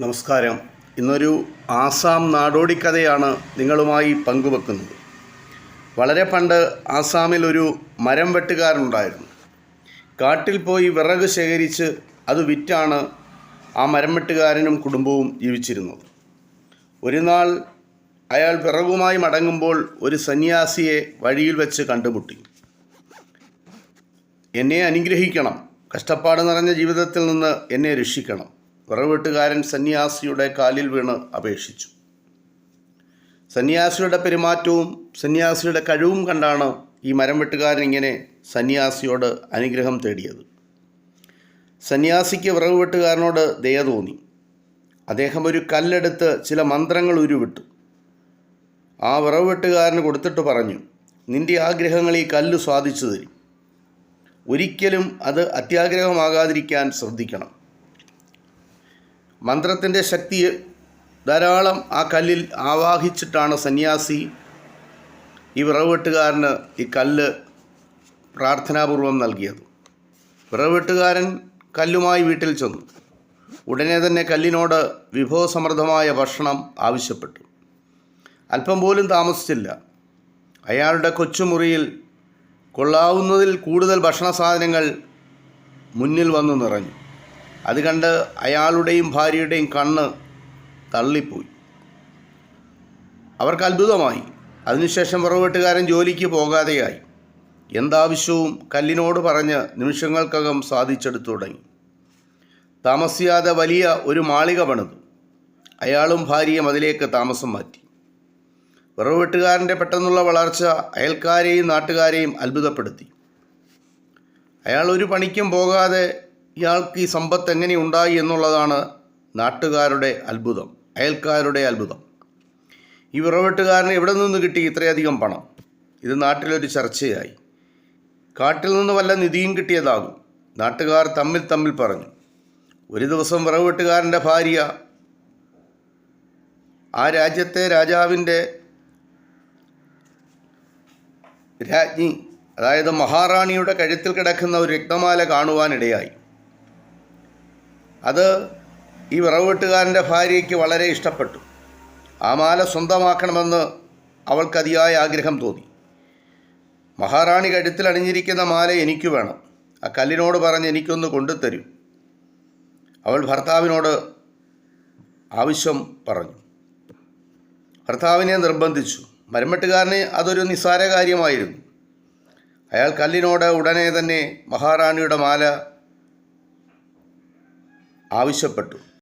നമസ്കാരം. ഇന്നൊരു ആസാം നാടോടിക്കഥയാണ് നിങ്ങളുമായി പങ്കുവെക്കുന്നത്. വളരെ പണ്ട് ആസാമിൽ ഒരു മരം വെട്ടുകാരനുണ്ടായിരുന്നു. കാട്ടിൽ പോയി വിറക് ശേഖരിച്ച് അത് വിറ്റാണ് ആ മരം വെട്ടുകാരനും കുടുംബവും ജീവിച്ചിരുന്നത്. ഒരു നാൾ അയാൾ വിറകുമായി മടങ്ങുമ്പോൾ ഒരു സന്യാസിയെ വഴിയിൽ വെച്ച് കണ്ടുമുട്ടി. എന്നെ അനുഗ്രഹിക്കണം. കഷ്ടപ്പാട് നിറഞ്ഞ ജീവിതത്തിൽ നിന്ന് എന്നെ രക്ഷിക്കണം. വിറവെട്ടുകാരൻ സന്യാസിയുടെ കാലിൽ വീണ് അപേക്ഷിച്ചു. സന്യാസിയുടെ പെരുമാറ്റവും സന്യാസിയുടെ കഴിവും കണ്ടാണ് ഈ മരം വെട്ടുകാരൻ ഇങ്ങനെ സന്യാസിയോട് അനുഗ്രഹം തേടിയത്. സന്യാസിക്ക് വിറവ് വെട്ടുകാരനോട് ദയ തോന്നി. അദ്ദേഹം ഒരു കല്ലെടുത്ത് ചില മന്ത്രങ്ങൾ ഉരുവിട്ടു. ആ വിറവ് വെട്ടുകാരന് കൊടുത്തിട്ട് പറഞ്ഞു നിന്റെ ആഗ്രഹങ്ങൾ ഈ കല്ല് സ്വാധിച്ചു തരും. ഒരിക്കലും അത് അത്യാഗ്രഹമാകാതിരിക്കാൻ ശ്രദ്ധിക്കണം. മന്ത്രത്തിന്റെ ശക്തി ധാരാളം ആ കല്ലിൽ ആവാഹിച്ചിട്ടാണ് സന്യാസി ഈ വിറവെട്ടുകാരന് ഈ കല്ല് പ്രാർത്ഥനാപൂർവം നൽകിയത്. വിറവെട്ടുകാരൻ കല്ലുമായി വീട്ടിൽ ചെന്നു. ഉടനെ തന്നെ കല്ലിനോട് വിഭവസമൃദ്ധമായ ഭക്ഷണം ആവശ്യപ്പെട്ടു. അല്പം പോലും താമസിച്ചില്ല. അയാളുടെ കൊച്ചുമുറിയിൽ കൊള്ളാവുന്നതിൽ കൂടുതൽ ഭക്ഷണ സാധനങ്ങൾ മുന്നിൽ വന്നു നിറഞ്ഞു. അത് കണ്ട് അയാളുടെയും ഭാര്യയുടെയും കണ്ണ് തള്ളിപ്പോയി. അവർക്ക് അത്ഭുതമായി. അതിനുശേഷം വിറവെട്ടുകാരൻ ജോലിക്ക് പോകാതെയായി. എന്താവശ്യവും കല്ലിനോട് പറഞ്ഞ് നിമിഷങ്ങൾക്കകം സാധിച്ചെടുത്തു തുടങ്ങി. താമസിയാതെ വലിയ ഒരു മാളിക പണിതു. അയാളും ഭാര്യയും അതിലേക്ക് താമസം മാറ്റി. വിറവെട്ടുകാരന്റെ പെട്ടെന്നുള്ള വളർച്ച അയൽക്കാരെയും നാട്ടുകാരെയും അത്ഭുതപ്പെടുത്തി. അയാൾ ഒരു പണിക്കും പോകാതെ ഇയാൾക്ക് ഈ സമ്പത്ത് എങ്ങനെ ഉണ്ടായി എന്നുള്ളതാണ് നാട്ടുകാരുടെ അത്ഭുതം അയൽക്കാരുടെ അത്ഭുതം. ഈ വിറവെട്ടുകാരന് എവിടെ നിന്ന് കിട്ടി ഇത്രയധികം പണം? ഇത് നാട്ടിലൊരു ചർച്ചയായി. കാട്ടിൽ നിന്ന് വല്ല നിധിയും കിട്ടിയതാകും നാട്ടുകാർ തമ്മിൽ തമ്മിൽ പറഞ്ഞു. ഒരു ദിവസം വിറവെട്ടുകാരന്റെ ഭാര്യ ആ രാജ്യത്തെ രാജാവിന്റെ രാജ്ഞി അതായത് മഹാറാണിയുടെ കഴുത്തിൽ കിടക്കുന്ന ഒരു രക്തമാല കാണുവാനിടയായി. അത് ഈ വിറവെട്ടുകാരന്റെ ഭാര്യയ്ക്ക് വളരെ ഇഷ്ടപ്പെട്ടു. ആ മാല സ്വന്തമാക്കണമെന്ന് അവൾക്ക് അതിയായ ആഗ്രഹം തോന്നി. മഹാറാണി കഴുത്തിൽ അണിഞ്ഞിരിക്കുന്ന മാല എനിക്ക് വേണം. ആ കല്ലിനോട് പറഞ്ഞ് എനിക്കൊന്ന് കൊണ്ടുതരും അവൾ ഭർത്താവിനോട് ആവശ്യം പറഞ്ഞു. ഭർത്താവിനെ നിർബന്ധിച്ചു. മരമെട്ടുകാരന് അതൊരു നിസ്സാര കാര്യമായിരുന്നു. അയാൾ കല്ലിനോട് ഉടനെ തന്നെ മഹാറാണിയുടെ മാല ആവശ്യപ്പെട്ടു.